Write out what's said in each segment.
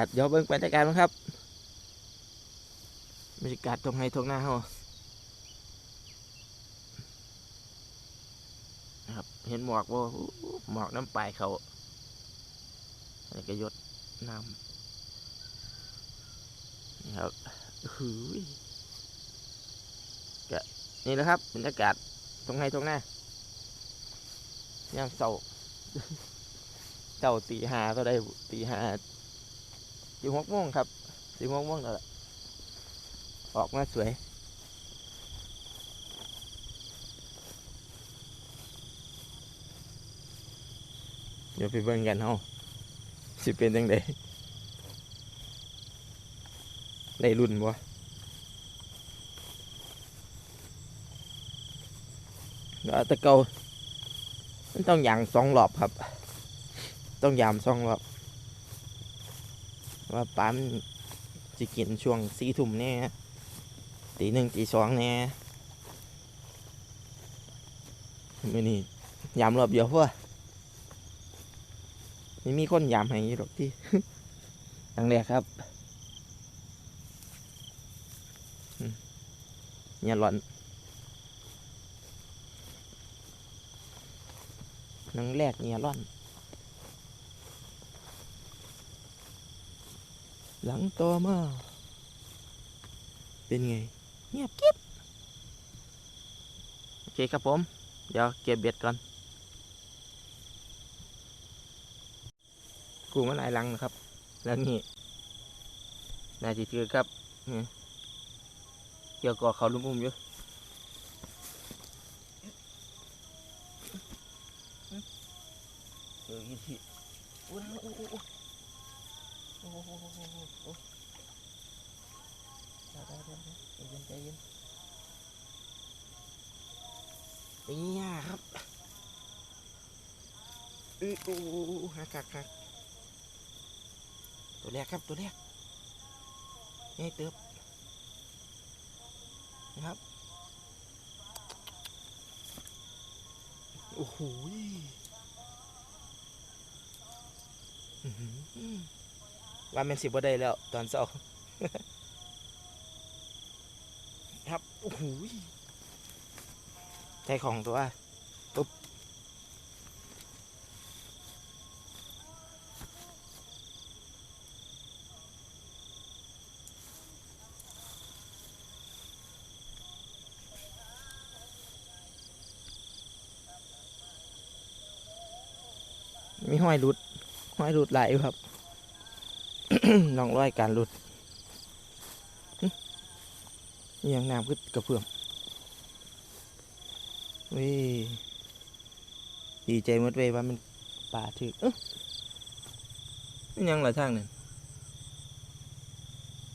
าศเดี๋ยวเบิ่งบรรยากาศมั้งครับบรรยากาศตรงไหนตรงหน้าเฮาครับเห็นหมอกบ่อู้หมอกน้ำปลายเขาแล้ก็หยดน้ำนี่ครับหือก็นี่แหละครับบรรยากาศตรงไหนตรงหน้ายามเสาเจ้าตีหาก็ได้ตีหา ตีหกโมงครับตีหกโมงแล้วล่ะออกมาสวยเดี๋ยวไปเบิ่งกันเฮาสิเป็นจังไดได้รุ่นบ่แล้วตะเกามันต้องอย่างสองรอบครับ ต้องยามสองรอบ ว่าปั๊มจะกินช่วงสี่ทุ่มแน่ตีหนึ่งตีสองแน่มื่อนี้ยามรอบเดียวเพื่อไม่มีคนยามให้หรอกที่ครั้งแรกครับเนี่ยร้อนครั้งแรกเนี่ยร้อน หลังต่อมา เป็นไง เงียบกิ๊บโอเคครับผม เดี๋ยวเก็บเบ็ดก่อนกูมันหลายหลังนะครับ แล้วนี่นายจิตือครับเนี่ยเกี่ยวกับเขาลุ่มอุ้มอยู่เอออีทีอุ้ยอุ้ยอุ้ยอุ้ย โอ้โหโอ้โหโอ้โหโอ้ใจเย็นใจเย็นเนี่ยครับอือโอ้โหหักหักหักตัวแรกครับตัวแรกนี่เติบนะครับ โอ้โหอือหือ ว่าแมันสิบ่ได้แล้วตอนเช้าครับโอ้โหยใช้ของตัวปุ๊บมีห้อยหลุดห้อยหลุดหลายครับ น้องร้อยการหลุดนี่ยังน้ำขึ้นกระเพื่อมวิดีใจมดเวว่ามันป่าถือเอ๊ะยังหลายทางนั่น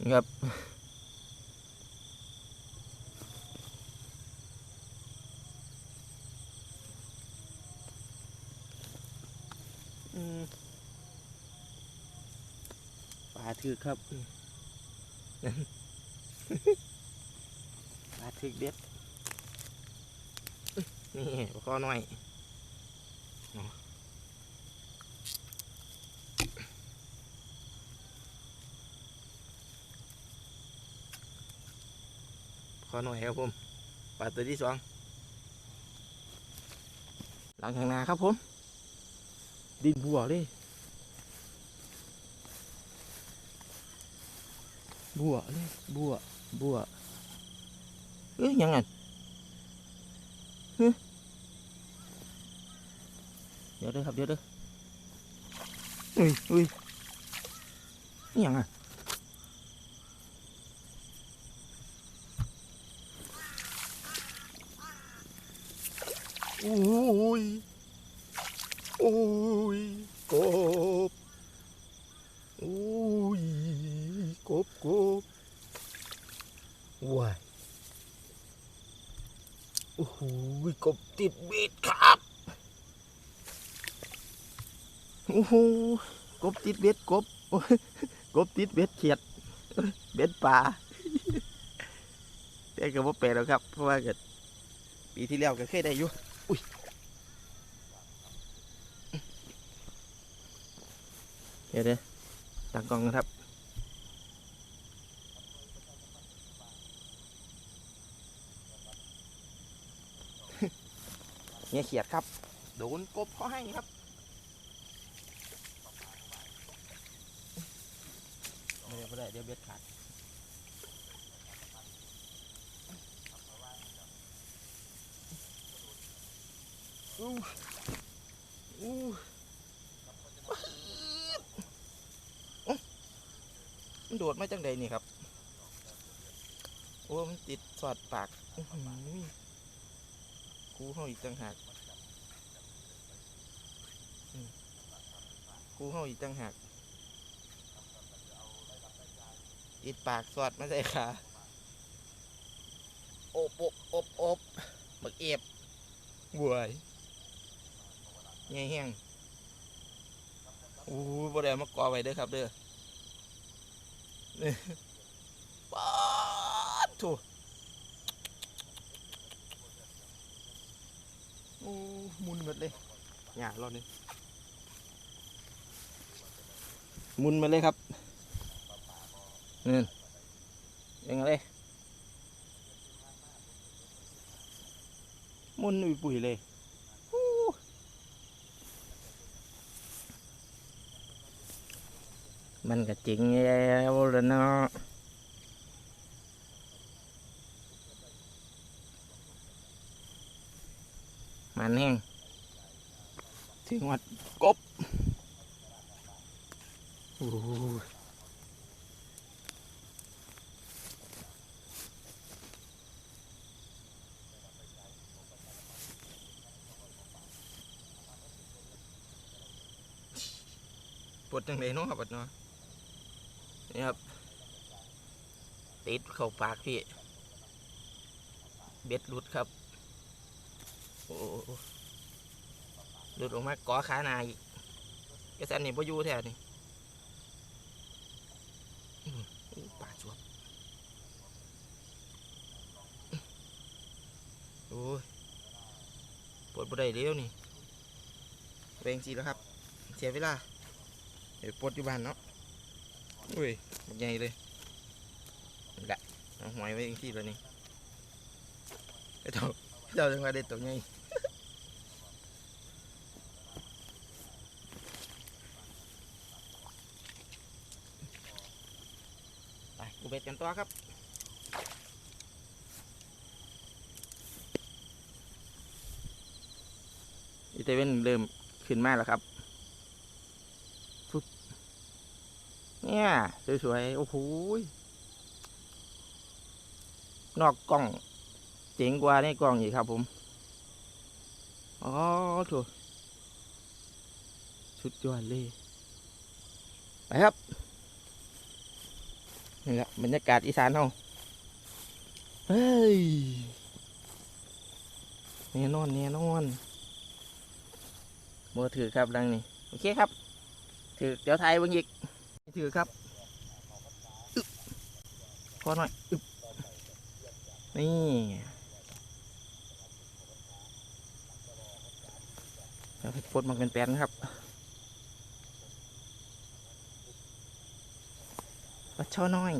นี่ครับ อืม ปลา ถึกครับปลาถึกเด็ดนี่ข้อหน่อยเอาข้อหน่อยครับผมปลาตัวที่สองหลังข้างหน้าครับผม ดินบัวเลย บัวเลยบัวบัวเอ้ยยังไงฮึเดี๋ยว กบกบกบว้ายโอ้โหกบติดเบ็ดครับโอ้โหกบติดเบ็ดกบกบติดเบ็ดเขียดเอ้ยเบ็ดปลาแต่ก็บ่แปลกแล้วครับ เพราะว่าเกิดปีที่แล้วก็เคยได้อยู่อุ้ยเดี๋ยวเดี๋ยวตั้งกล้องนะครับ เนี่ยเขียดครับ โดนกบเขาให้ครับไม่ได้ไม่ได้เดี๋ยวเบ็ดขาดอู้อู้อ๊ะมันโดดมาจังใดนี่ครับ โอ้ มันติดสอดปาก อื้ อหือกูเฮาอีกต่างหากอืมกูเฮาอีกต่างหากติดปากสอดมาใส่ขาอบอบอบอบบักเอฟบวยใหญ่แห้งอู้บ่ได้มากอไว้เด้อครับเด้อนี่ป๊าดถู อ้มุนหมดเลยหยาเราเนี่ยมุนมาเลยครับนี่ยังไงเลยมุนอุยปุ๋ยเลยมันก็จริงแล้วล่ะเนาะ มันแห้งถึงวัดกบโอ้ยปวดจังเลยเนาะครับปวดเนาะนี่ครับ ติดเข้าปากพี่ เบ็ดหลุดครับ โอ้หลุดออกมาก่อขานาอีกกระสันนี่บ่อยู่แท้นี่อื้ออู้ปากสวบโอ้ยปวดบ่ได้เร็วนี่เวงสีแล้วครับ เสียเวลา เดี๋ยวปวดอยู่บ้านเนาะอุ้ยมันใหญ่เลยแหละเอาหอยไว้เองที่แล้วนี่ไอ้เจ้าไอ้ เจ้าจังหวะเด็ดตัวใหญ่ไปกูเบ็ดกันตัวครับอีเตเว่นเริ่มขึ้นมาแล้วครับฟุบเนี่ยสวยๆ โอ้โหนอกกล้อง เจ๋งกว่าในกล้องอีกครับผม อ๋อโถูสุดยอดเลย ไปครับ นี่แหละบรรยากาศอีสานเฮาเฮ้ยแน่นอนแน่นอนมือถือครับดังนี่โอเคครับ ถือเดี๋ยวไทยเบางอีก ถือครับอึ๊บขอหน่อยอึ๊บนี่แล้วให้ ปดมันเป็นแปลนครับปลาช่อน้อย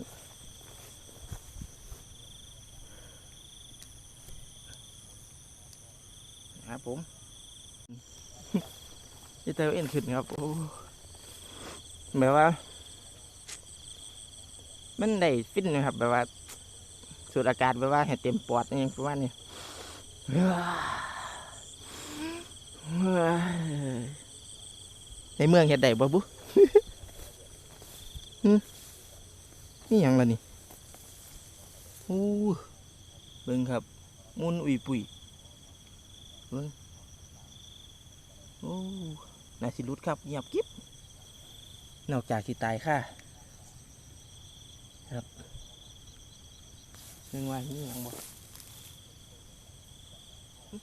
ครับผมนี่เตาเอ็นขึ้นครับโอ้แบบว่า มันได้ฟินนะครับ แบบว่าสูดอากาศแบบว่าให้เต็มปอดนี่ประมาณนี้เฮ้ย ในเมืองเห็ดได้บ่บุนี่ยังล่ะนี่โอ้เบิ่งครับ มุนอุยปุ๋ยโอ้นาสิรุดครับเงียบกิ๊บนอกจากที่ตายค่ะครับนึงว่านี่ยังบ่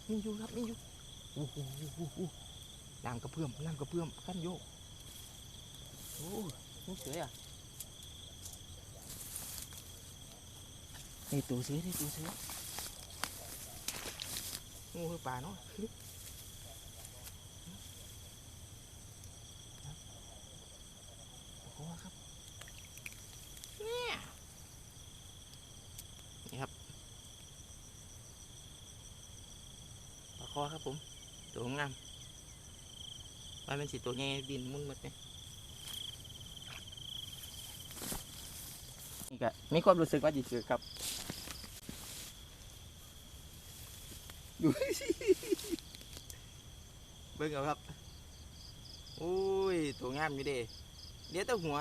มีอยู่ครับมีอยู่โอ้โหโอ้โหโอ้โห น้งกระเพื่อมน้งกระเพื่อมขั้นโยกโอ้นี่สวยอะนี่ตัวสวยนี่ตัวสวยงูป่าเนาะโอ้ครันี่ครับปลคอครับผมตัวงาม ว่ามันสิตัวใหญ่บินมุ่นหมดเนี่ยนี่ก็มีความรู้สึกว่าจิตสึกครับดูเบิ่งเอาครับอุ้ยตัวงามอยู่เด้เดี๋ยวแตัวหัว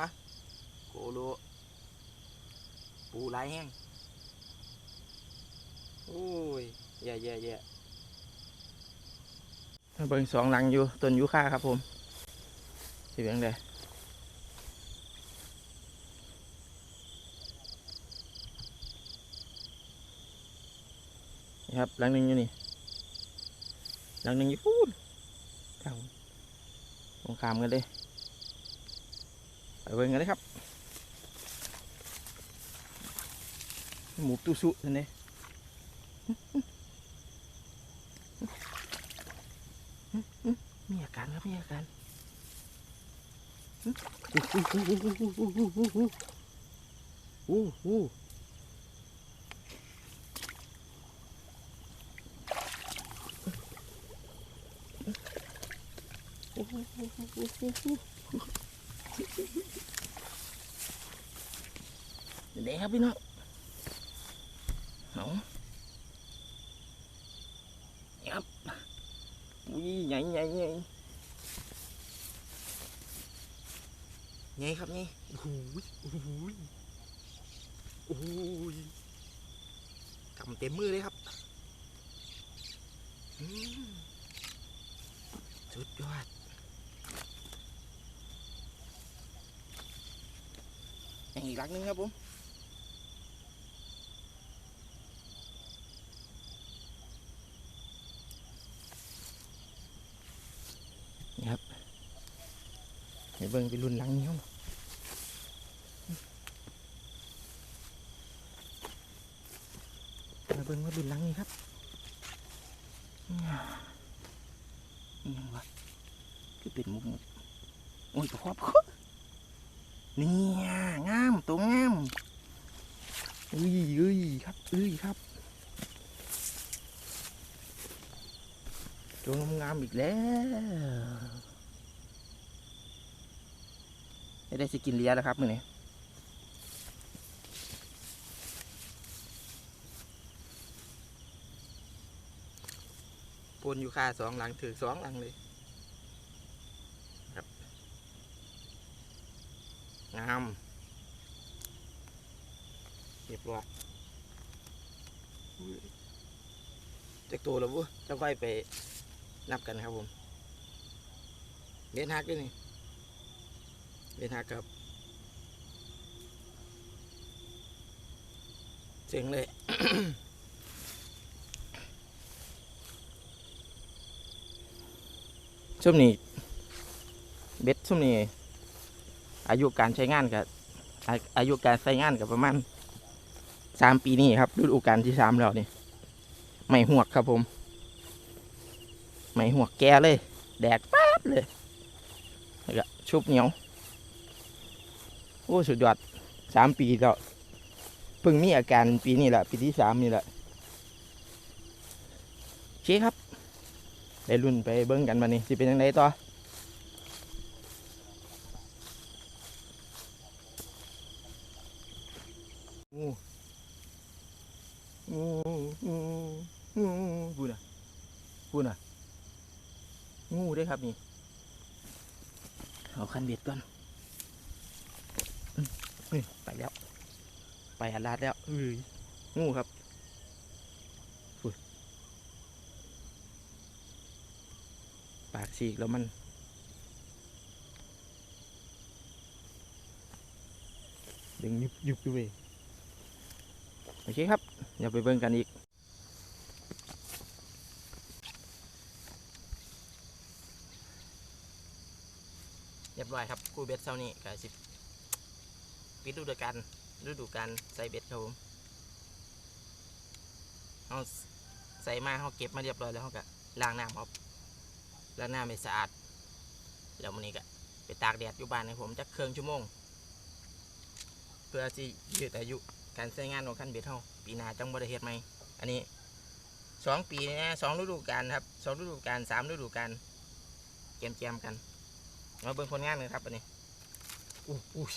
โกโลปูหลแห้งโอ้ยแย่แย่แย่ เบิ่งสองหลังอยู่ต้นยูคาครับผมสิเบิ่งเลยนี่ครับหลังหนึ่งอยู่นี่หลังหนึ่งอยู่พูดทางตรงขามกันเลยไปเบิ่งกันเลยครับ หมูตุสุนั่นเอง มีอาการครับมีอาการโอ้โหเด็กครับพี่น้องเอาครับ อุ้ยใหญ่ใหญ่ใหญ่ใหญ่ครับนี่โอ้โหโอ้โหโอ้โหกำเต็มมือเลยครับสุดยอดยังอีกหลักนึงครับผม นี่ครับเดี๋ยวเบิ่งไปรุ่นหลังนี้ครับมาเบิ่งว่ารุ่นหลังนี้ครับนี่ยังวะคือเป็นมุกโอ้ยครอบครัวเนี่งามตัวงามอุ้ยอุ้ยครับอุ้ยครับ ตัวงามๆอีกแล้วไม่ได้สิกินเลียแล้วครับมือนี้ปนอยู่ค่าสองหลังถือสองหลังเลยครับงามเรียบร้อยอุ้ยจากตัวแล้วบุจะค่อยไป นับกันครับผมเล่นฮักด้วยนี่เป็นหักครับเจ๋งเลยช่วงนี้เบ็ดช่วงนี้อายุการใช้งานกับอาอายุการใช้งานกับประมาณสามปีนี้ครับฤดูกาลที่สามแล้วนี่ไม่หวกครับผม ไม่หวแกเลย แดกป๊าบเลยแล้วก็ชุบเหนียวโอ้สุดยอดสามปีแล้วเพิ่งมีอาการปีนี้แหละปีที่สามนี่แหละโอเคครับได้รุ่นไปเบิ้งกันมานี่สิเป็นยังไงต่องูงูงูงูพูดนะพูดนะ งูเด้วยครับนี่ เอาคันเบ็ดก่อนนี่ไปแล้ว ไปอันลาดแล้วเอ้ยงูครับอุ๊ยปากฉีกแล้วมันดึงยุบยุบอยู่เว้ยโอเคครับเดี๋ยวไปเบิ่งกันอีก เรียครับกูเบ็ดเซานี่กับสิปิดฤดูกาลฤดูกาลใส่เบ็ดครับผมเอาใส่มาเขาเก็บมาเรียบร้อยแล้วเขาก็ล้างน้ำครับล้างน้ำให้สะอาด แล้วมันนี้ก็ไปตากแดดอยู่บ้านให้ผมจักเครื่องชั่วโมง เพื่อที่ยืดอายุการใช้งานของคันเบ็ดเฮาปีหน้าจังบ่ได้เฮ็ดไหมอันนี้สองปีนะสองฤดูกาลครับสองฤดูกาลสามฤดูกาลเกมเกมๆกัน มาเบิ่งผลงานกันครับอันนี้อู้อุ้ย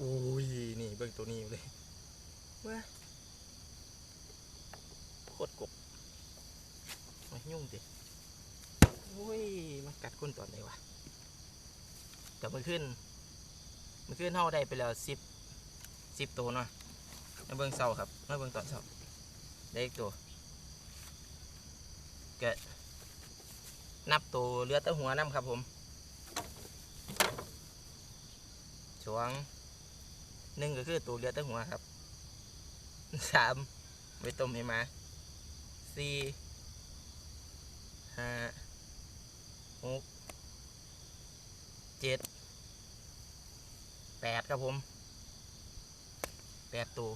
อุ้ยนี่เบิ่งตัวนี้เลยว้าโคตรกบมายุ่งดิโอ้ยมันกัดก้นตอนไหนวะแต่มันขึ้นมันขึ้นเท่าได้ไปแล้วสิบสิบตัวเนาะมาเบิ่งเสาครับมาเบิ่งตอนเสาได้อีกตัวเกิด นับตัวเรือแตะหัวน้ำครับผมช่วงหนึ่งก็คือตัวเรือแตะหัวครับสามไปต้มให้มาสี่ห้าหกเจ็ดแปดครับผมแปดตัว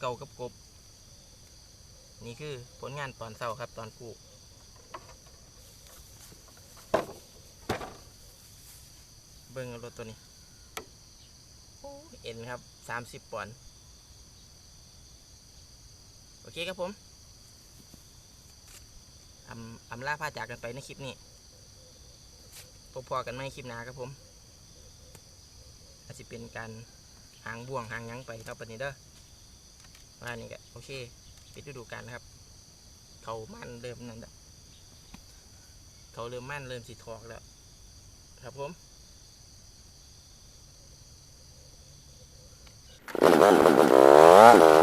เก่ากับกบ นี่คือผลงานตอนเศร้าครับตอนกู้ เบิ้งเอารถตัวนี้โอ้ยเอ็นครับสามสิบปอนด์โอเคครับผมอำอำลาพาจากกันไปในคลิปนี้พบพอกันไม่คลิปหน้าครับผมอาจจะเป็นการหางบ่วงหางหยังไปครับวันนี้เด้อว่านี่ก็โอเคปิดฤดูกาลนะครับ เขามันเริ่มนั่นแหละเขาเริ่มมันเริ่มสีทอกแล้ว ครับผม All right.